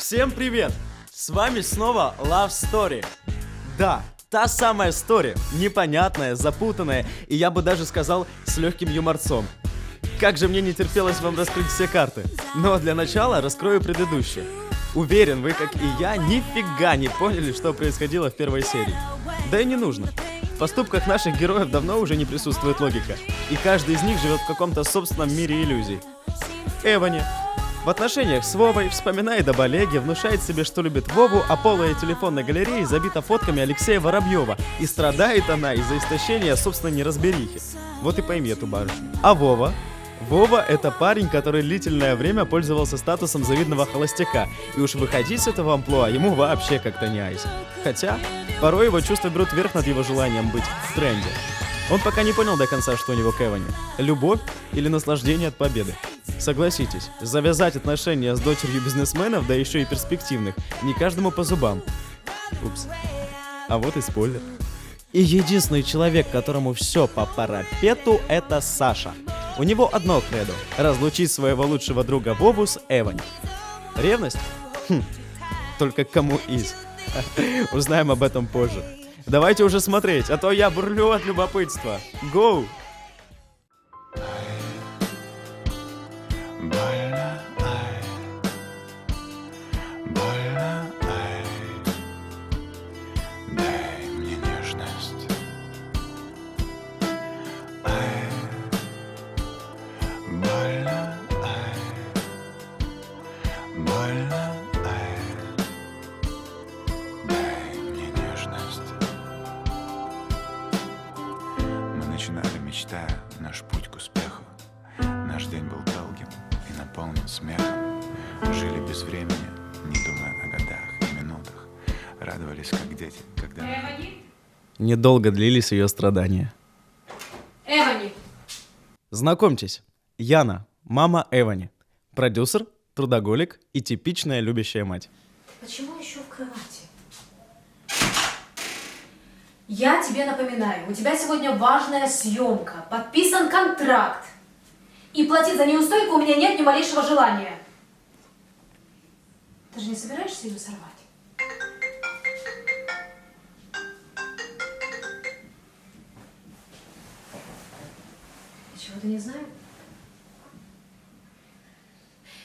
Всем привет! С вами снова Love Story. Да, та самая story, непонятная, запутанная, и я бы даже сказал, с легким юморцом. Как же мне не терпелось вам раскрыть все карты. Но для начала раскрою предыдущие. Уверен, вы, как и я, нифига не поняли, что происходило в первой серии. Да и не нужно. В поступках наших героев давно уже не присутствует логика, и каждый из них живет в каком-то собственном мире иллюзий. Эвани. В отношениях с Вовой вспоминает об Олеге, внушает себе, что любит Вову, а полая телефонной галереи забита фотками Алексея Воробьева, и страдает она из-за истощения собственной неразберихи. Вот и пойми эту барышню. А Вова? Вова — это парень, который длительное время пользовался статусом завидного холостяка, и уж выходить с этого амплуа ему вообще как-то не айс. Хотя, порой его чувства берут верх над его желанием быть в тренде. Он пока не понял до конца, что у него к Эване. Любовь или наслаждение от победы. Согласитесь, завязать отношения с дочерью бизнесменов, да еще и перспективных, не каждому по зубам. Упс. А вот и спойлер. И единственный человек, которому все по парапету, это Саша. У него одно кредо – разлучить своего лучшего друга Вову с Эвани. Ревность? Хм, только кому из? Узнаем об этом позже. Давайте уже смотреть, а то я бурлю от любопытства. Гоу! Недолго длились ее страдания. Эвани! Знакомьтесь, Яна, мама Эвани. Продюсер, трудоголик и типичная любящая мать. Почему еще в кровати? Я тебе напоминаю, у тебя сегодня важная съемка, подписан контракт. И платить за неустойку у меня нет ни малейшего желания. Ты же не собираешься ее сорвать? Чего-то не знаю.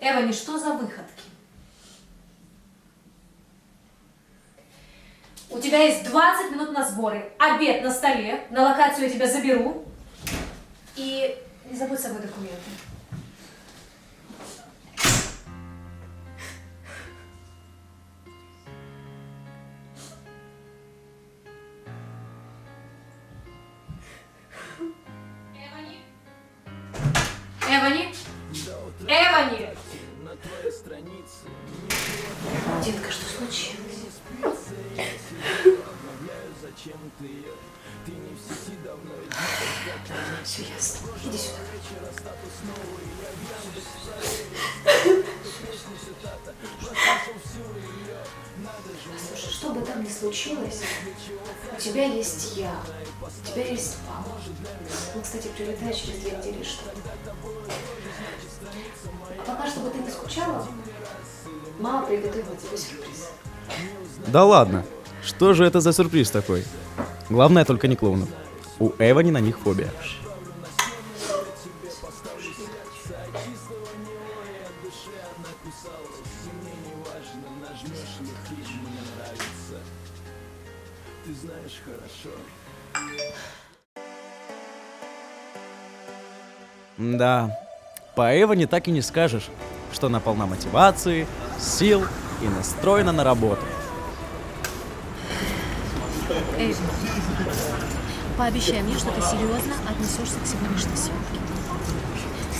Эвани, что за выходки? У тебя есть 20 минут на сборы. Обед на столе. На локацию я тебя заберу. И не забудь с собой документы. Случилось, у тебя есть я, у тебя есть папа. Он, кстати, прилетает через две недели что А пока, чтобы ты не скучала, мама приготовила тебе сюрприз. Да ладно, что же это за сюрприз такой? Главное только не клоунов. У Эвани на них фобия. Да, по Эване так и не скажешь, что она полна мотивации, сил и настроена на работу. Эйвен, пообещай мне, что ты серьезно отнесешься к сегодняшней съемке.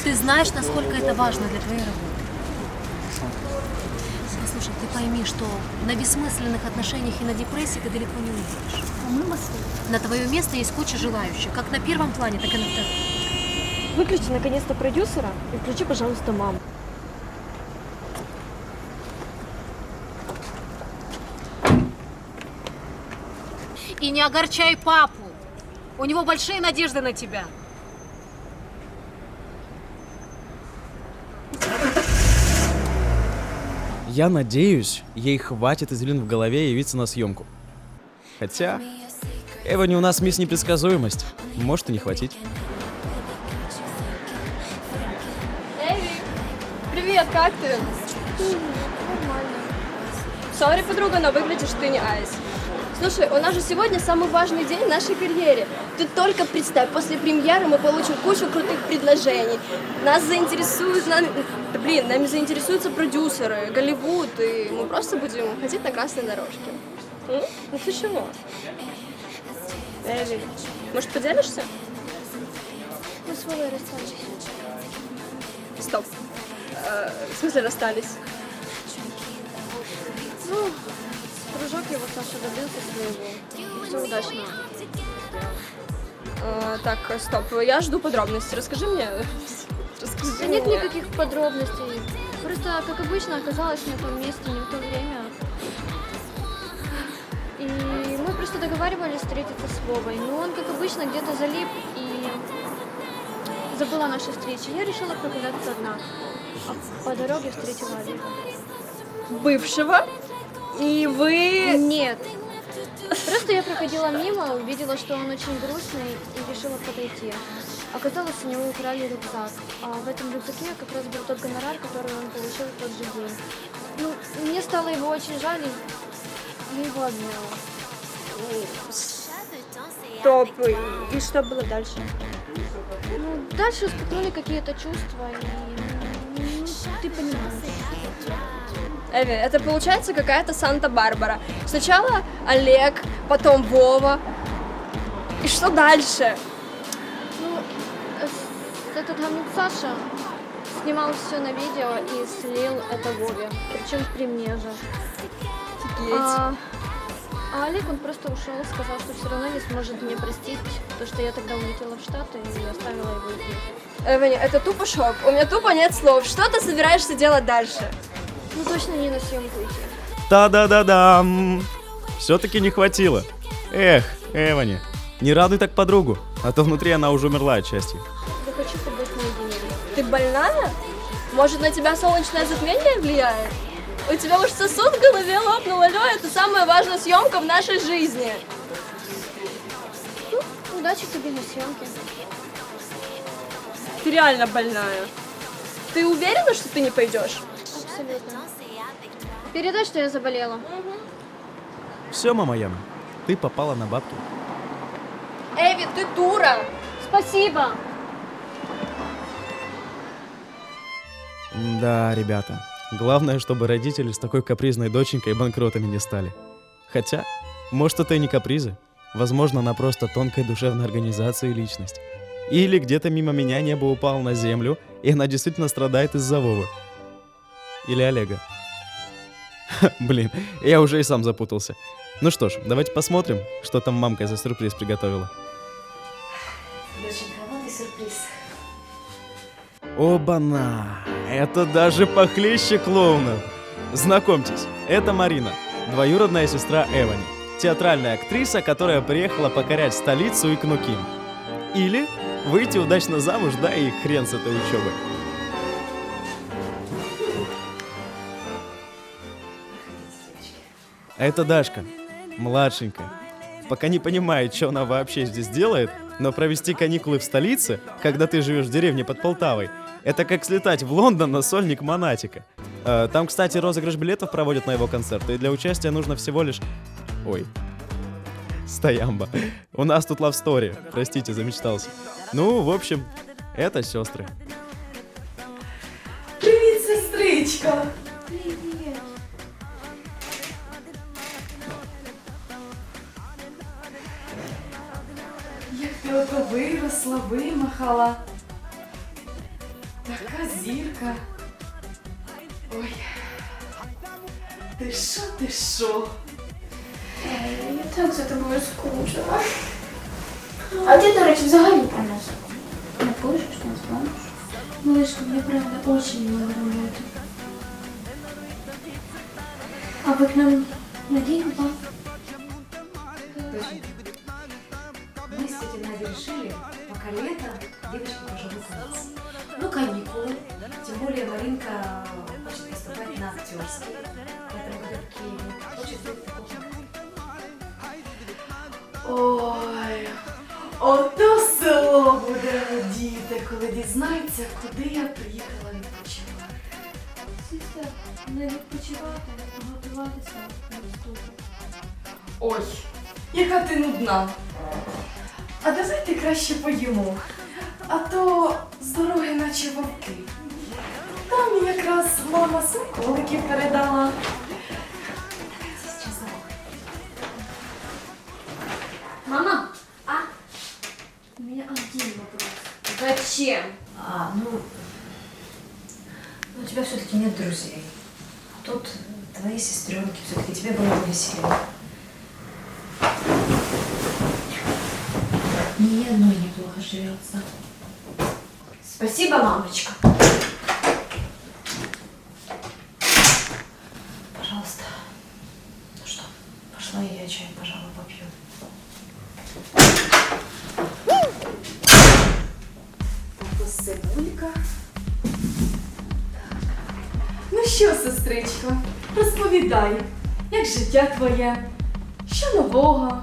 Ты знаешь, насколько это важно для твоей работы. Послушай, ты пойми, что на бессмысленных отношениях и на депрессии ты далеко не уйдешь. На твое место есть куча желающих, как на первом плане, так и на втором. Выключи наконец-то продюсера и включи, пожалуйста, маму. И не огорчай папу. У него большие надежды на тебя. Я надеюсь, ей хватит извилин в голове явиться на съемку. Хотя, Эвани у нас мисс непредсказуемость. Может и не хватить. Как ты? Нормально. Сори, подруга, но выглядишь ты не айс. Слушай, у нас же сегодня самый важный день в нашей карьере. Ты только представь, после премьеры мы получим кучу крутых предложений. Нас заинтересуют, нами, да блин, нами заинтересуются продюсеры, Голливуд, и мы просто будем ходить на красной дорожке. М? Ну ты чего? Эви, может поделишься? Мы с Вовой расстались. Стоп. Э, в смысле расстались? Ну, дружок его Саша добился своего. Все удачно. Э, так, стоп, я жду подробностей. Расскажи мне. Расскажи Да нет мне. никаких подробностей. Просто, как обычно, оказалось не в том месте, не в то время. И мы просто договаривались встретиться с Вовой. Но он, как обычно, где-то залип и забыла о нашей встрече. Я решила прогуляться одна. По дороге встретила Олега. Бывшего? И вы... Нет. Просто я проходила мимо, увидела, что он очень грустный и решила подойти. Оказалось, у него украли рюкзак, а в этом рюкзаке как раз был тот гонорар, который он получил в тот же день. Ну, мне стало его очень жаль, и я его обняла. Стоп. И что было дальше? Ну, дальше вспыхнули какие-то чувства, и ты понимаешь. Эви, это получается какая-то Санта-Барбара. Сначала Олег, потом Вова. И что дальше? Ну, э, этот гамнюк Саша снимал все на видео и слил это Вове, причем при мне же. Офигеть. А, а Олег, он просто ушел, сказал, что все равно не сможет мне простить, то, что я тогда улетела в Штаты и оставила его здесь. Эвани, это тупо шок. У меня тупо нет слов. Что ты собираешься делать дальше? Ну, точно не на съемку идти. Та-да-да-дам! Все-таки не хватило. Эх, Эвани, не радуй так подругу, а то внутри она уже умерла от счастья. Я хочу побыть наедине. Ты больная? Может, на тебя солнечное затмение влияет? У тебя уж сосуд в голове лопнул, алло, это самая важная съемка в нашей жизни. Ну, удачи тебе на съемке. Ты реально больная. Ты уверена, что ты не пойдешь? Абсолютно. Передай, что я заболела. Все, мама Яна, ты попала на бабки. Эви, ты дура! Спасибо! Да, ребята, главное, чтобы родители с такой капризной доченькой банкротами не стали. Хотя, может, это и не капризы. Возможно, она просто тонкая душевная организация и личность. Или где-то мимо меня небо упало на землю, и она действительно страдает из-за Вовы. Или Олега. Ха, Блин, я уже и сам запутался. Ну что ж, давайте посмотрим, что там мамка за сюрприз приготовила. Доченька, вот и сюрприз. Оба-на! Это даже похлеще клоунов! Знакомьтесь, это Марина, двоюродная сестра Эвани, театральная актриса, которая приехала покорять столицу и Кнукин. Или выйти удачно замуж, да и хрен с этой учебой. Это Дашка, младшенькая. Пока не понимает, что она вообще здесь делает, но провести каникулы в столице, когда ты живешь в деревне под Полтавой, это как слетать в Лондон на сольник Монатика. Э, Там, кстати, розыгрыш билетов проводят на его концерт, и для участия нужно всего лишь... Ой. Стоямба. У нас тут love story. Простите, замечтался. Ну, в общем, это сестры. Привіт, сестричка! Як ти ото. Така зірка. Ой. Ти що, ти що? Я так за тобою скучила. А ти, до речі, взагалі про нас не пишеш, не дзвониш? Малышка, мне правда очень много работы. А вы к нам на день-два? Доченька, мы с тетей Надей решили, пока лето, девочки уже выходят. Ну, каникулы. Тем более Маринка хочет поступать на актерский. В этом году в Киеве. Хочет быть такого. Ой, ото село буде радіти, коли дізнається, куди я приїхала відпочивати. Сестер, не відпочивати, а готуватися до вступу. Ой, яка ти нудна. А давайте краще поїмо. А то з дороги наче вовки. Там якраз мама смаколиків передала. Мама, а? У меня один вопрос. Зачем? А, ну, ну, у тебя все-таки нет друзей. А тут твои сестренки, все-таки тебе было бы веселее. Мне одной неплохо живется. Спасибо, мамочка. Пожалуйста. Ну что, пошла я чай, пожалуй, попью. Тато Сибулька. Ну що, сестричко, розповідай, як життя твоє, що нового?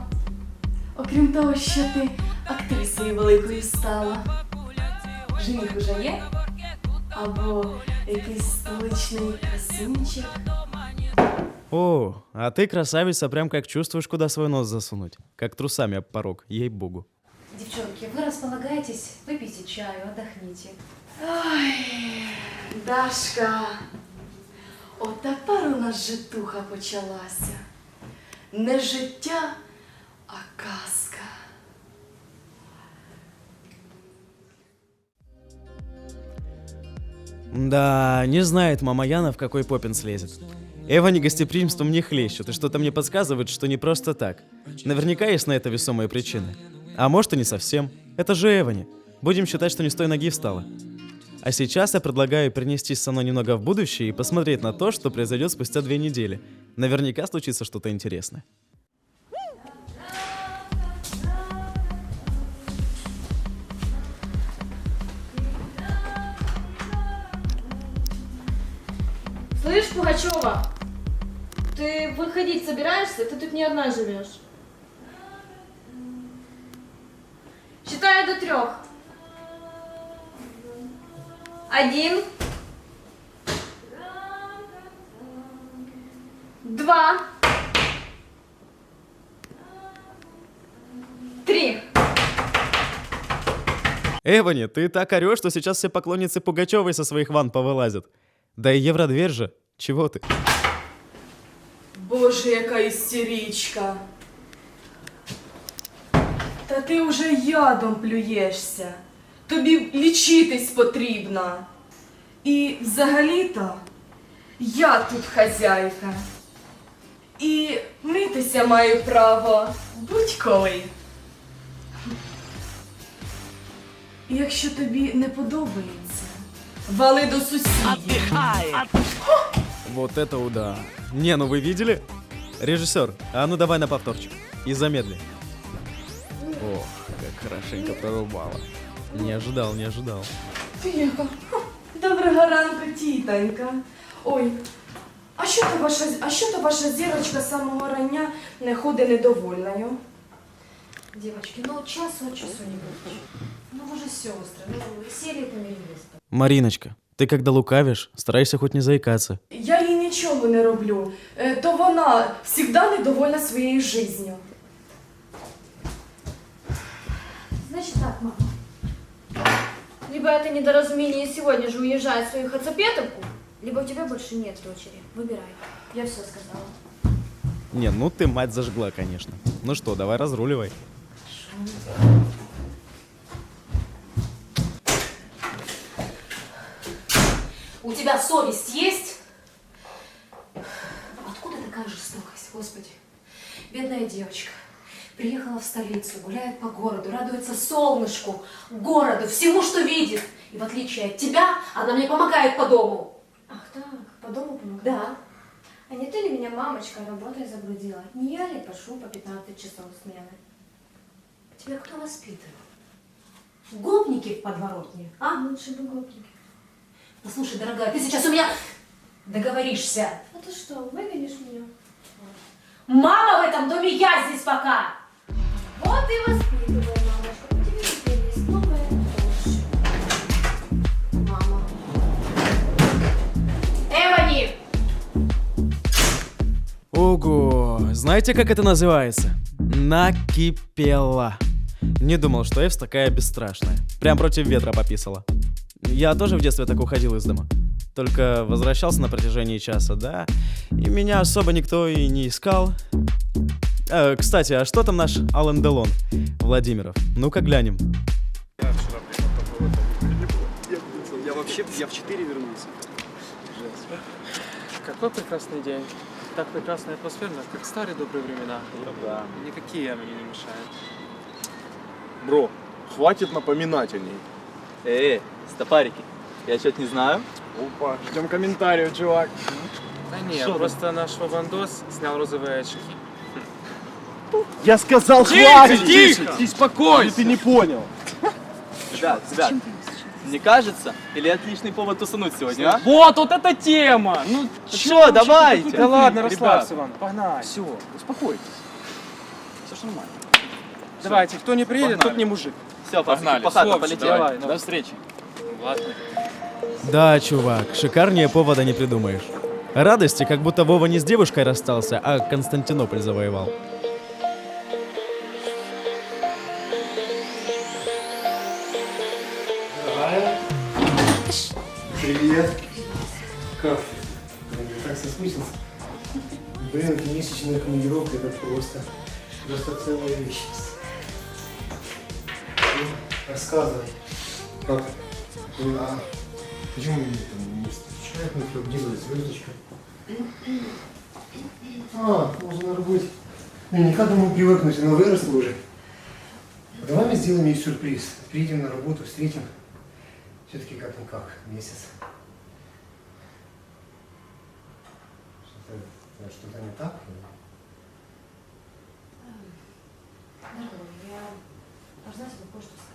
Окрім того, що ти актрисою великою стала. Жених уже є? Або якийсь столичний красунчик? О, а ты красавица, прям как чувствуешь, куда свой нос засунуть. Как трусами об порог, ей-богу. Девчонки, вы располагайтесь, выпейте чаю, отдохните. Ой, Дашка, от тепер у нас житуха почалася. Не життя, а казка. Да, не знает мама Яна, в какой попин слезет. Эва негостеприимством не хлещет, и что-то мне подсказывает, что не просто так. Наверняка есть на это весомые причины. А может и не совсем. Это же Эвани. Будем считать, что не с той ноги встала. А сейчас я предлагаю перенестись со мной немного в будущее и посмотреть на то, что произойдет спустя две недели. Наверняка случится что-то интересное. Слышь, Пугачева, ты выходить собираешься? Ты тут не одна живешь. Считаю до трех. Один. Два. Три. Эвани, ты так орешь, что сейчас все поклонницы Пугачевой со своих ван повылазят. Да и Евродверь же. Чего ты? Боже, яка істерічка. Та ти уже ядом плюєшся. Тобі лічитись потрібно. І взагалі-то я тут хазяйка. І митися маю право будь-коли. Якщо тобі не подобається, вали до сусідів. Вот это удар. Не, ну вы видели? Режиссер, а ну давай на повторчик. И замедли. Ох, как хорошенько прорубало. Не ожидал, не ожидал. Тихо. Доброго ранку, тітонька. Ой, а що то ваша, а що то ваша зірочка з самого рання не ходить недовольною? Девочки, ну час от часу не будет. Ну вы же сестры, ну сели и помирились. Мариночка, ты когда лукавишь, старайся хоть не заикаться. Я їй нічого не роблю. Е, То вона завжди недовольна своєю життю. Значит так, мама. Либо это недоразумение и сегодня же уезжает в свою хацапетовку, либо у тебя больше нет дочери. Выбирай. Я все сказала. Не, ну ты мать зажгла, конечно. Ну что, давай разруливай. У тебя совесть есть? Откуда такая жестокость, господи? Бедная девочка. Приехала в столицу, гуляет по городу, радуется солнышку, городу, всему, что видит. И в отличие от тебя, она мне помогает по дому. Ах так, по дому помогла? Да. А не ты ли меня, мамочка, работой загрузила? Не я ли пошу по 15 часов смены? Тебя кто воспитывал? Гопники в подворотне, а? Лучше бы гопники. Послушай, дорогая, ты сейчас у меня... Договоришься. А ты что, выгонишь меня? Мама в этом доме, я здесь пока. Вот и воспитывай, мамочка. У тебя теперь есть новая дочь. Мама. Эвани! Ого, знаете, как это называется? Накипела. Не думал, что Эвс такая бесстрашная. Прям против ветра пописала. Я тоже в детстве так уходил из дома. Только возвращался на протяжении часа, да? И меня особо никто и не искал. Э, кстати, а что там наш Алан Делон? Владимиров. Ну-ка глянем. Я вообще, я в 4 вернулся. Какой прекрасный день. Так прекрасно и атмосферно, как в старые добрые времена. да. Никакие мне не мешают. Бро, хватит напоминать о ней. Эй, стопарики, я что-то не знаю. Опа, ждем комментариев, чувак. Да нет, Что там? просто наш Вавандос снял розовые очки. Я сказал, Тихо, хватит! тихо! Ты спокойся! Ты не понял. Ребят, ребят, не кажется? Или отличный повод тусануть сегодня, а? Вот, вот эта тема! Ну, Чё, давайте! Да ладно, расслабься, Иван, погнали. Все, успокойтесь. Все же нормально. Давайте, кто не приедет, тот не мужик. Все, Погнали, по хатам Вовчик, полетели. давай, До встречи. Ладно. Да, чувак, шикарнее повода не придумаешь. Радости, как будто Вова не с девушкой расстался, а Константинополь завоевал. Привет. Как я так соскучился. Блин, это месячная командировка, это просто, просто целая вещь. Рассказывай. Как? А почему меня там не встречают, ну, где была звездочка? А, уже на работе. Ну, никак могу привыкнуть, она выросла уже. А Давай мы сделаем ей сюрприз. Приедем на работу, встретим. Все-таки как-никак, месяц. Что-то, что-то не так? Дорогой, я должна тебе кое-что сказать.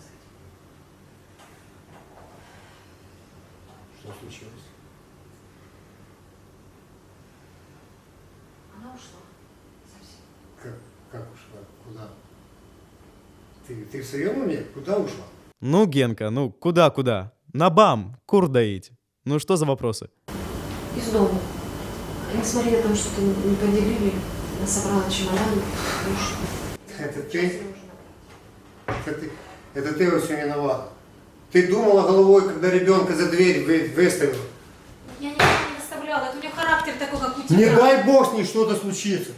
Что случилось? Она ушла. Совсем. Как, как ушла? Куда? Ты, ты в своем уме? Куда ушла? Ну, Генка, ну куда-куда? На бам, кур доить. Ну что за вопросы? Из дома. Несмотря на то, что ты не поделили, она собрала чемодан и ушла. Это ты? Это ты, это ты во всем виноват. Ты думала головой, когда ребенка за дверь вы, выставил. Я никогда не оставляла, это у нее характер такой, как у тебя. Не дай бог с ней что-то случится.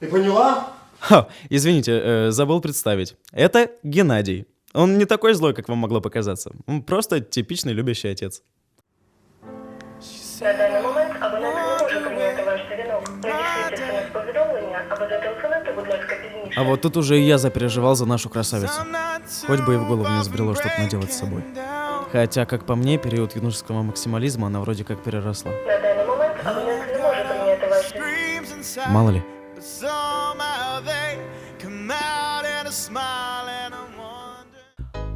Ты поняла? Ха, извините, э, забыл представить. Это Геннадий. Он не такой злой, как вам могло показаться. Он просто типичный любящий отец. На даний момент абонент не може прийняти ваш дзвінок. Надішліть смс-повідомлення або зателефонуйте, будь ласка, пізніше. а вот тут уже и я запереживал за нашу красавицу. Хоть бы и в голову не сбрело что-то наделать с собой. Хотя, как по мне, период юношеского максимализма она вроде как переросла. На даний момент абонент не може прийняти ваш дзвінок. Мало ли.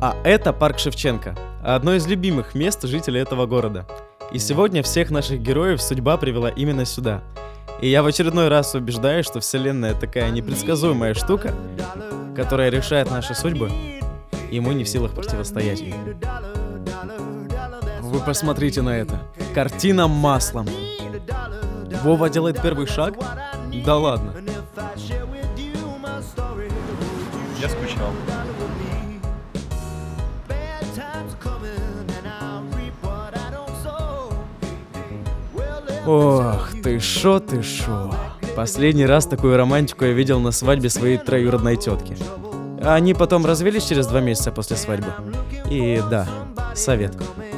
А это парк Шевченко, одно из любимых мест жителей этого города. И сегодня всех наших героев судьба привела именно сюда. И я в очередной раз убеждаюсь, что Вселенная такая непредсказуемая штука, которая решает наши судьбы, и мы не в силах противостоять ей. Вы посмотрите на это. Картина маслом. Вова делает первый шаг? Да ладно. Я скучал. Ох, ты шо, ты шо. Последний раз такую романтику я видел на свадьбе своей троюродной тетки. Они потом развелись через два месяца после свадьбы. И да, совет.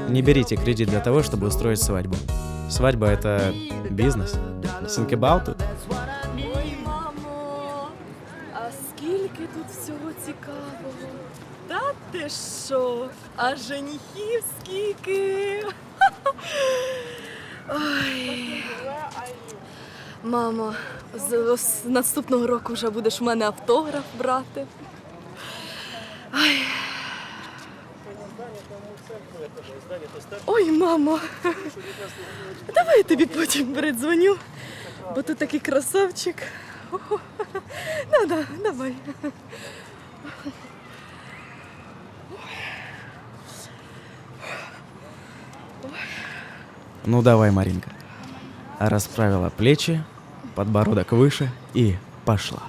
Не берите кредит для того, чтобы устроить свадьбу. Свадьба это бизнес. Think about it. Ой, мамо, а скільки тут всього цікавого? Та ти що? А женихів скільки? Ой. Мамо, з, з наступного року вже будеш в мене автограф брати. Ой. Ой, мамо. Давай я тобі потім передзвоню, бо ти такий красавчик. Да, да, давай. Ну давай, Маринка. Расправила плечи, подбородок выше и пошла.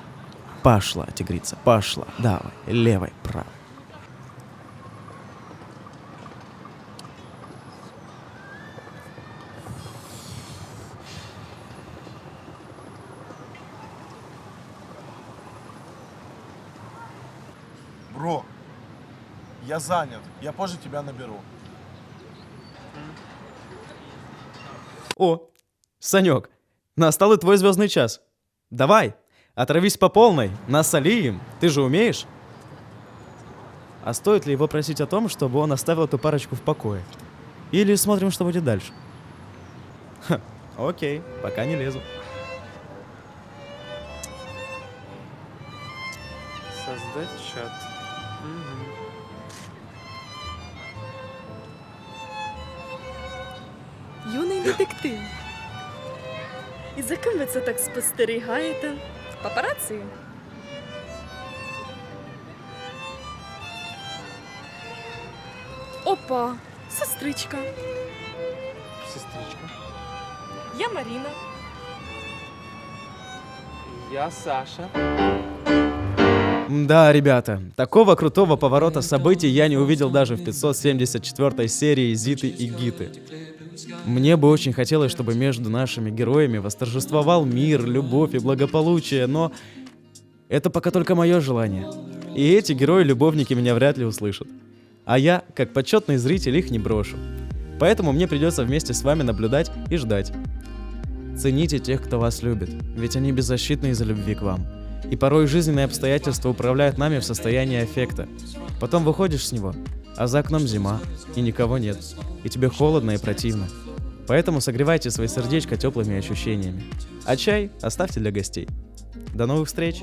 Пошла, тигрица, пошла. Давай, левой, правой. Бро, я занят. Я позже тебя наберу. О, Санек, настал и твой звездный час. Давай, отравись по полной, насоли им, ты же умеешь? А стоит ли его просить о том, чтобы он оставил эту парочку в покое? Или смотрим, что будет дальше? Ха, окей, пока не лезу. Создать чат. Мгм. Юний детектив. І за ким ви це так спостерігаєте? Папараці? Опа, сестричка. Сестричка. Я Маріна. Я Саша. Да, ребята, такого крутого поворота событий я не увидел даже в 574 серии Зиты и Гиты. Мне бы очень хотелось, чтобы между нашими героями восторжествовал мир, любовь и благополучие, но это пока только мое желание. И эти герои-любовники меня вряд ли услышат. А я, как почетный зритель, их не брошу. Поэтому мне придется вместе с вами наблюдать и ждать. Цените тех, кто вас любит, ведь они беззащитны из-за любви к вам. И порой жизненные обстоятельства управляют нами в состоянии аффекта. Потом выходишь с него, а за окном зима, и никого нет, и тебе холодно и противно. Поэтому согревайте свои сердечко теплыми ощущениями. А чай оставьте для гостей. До новых встреч!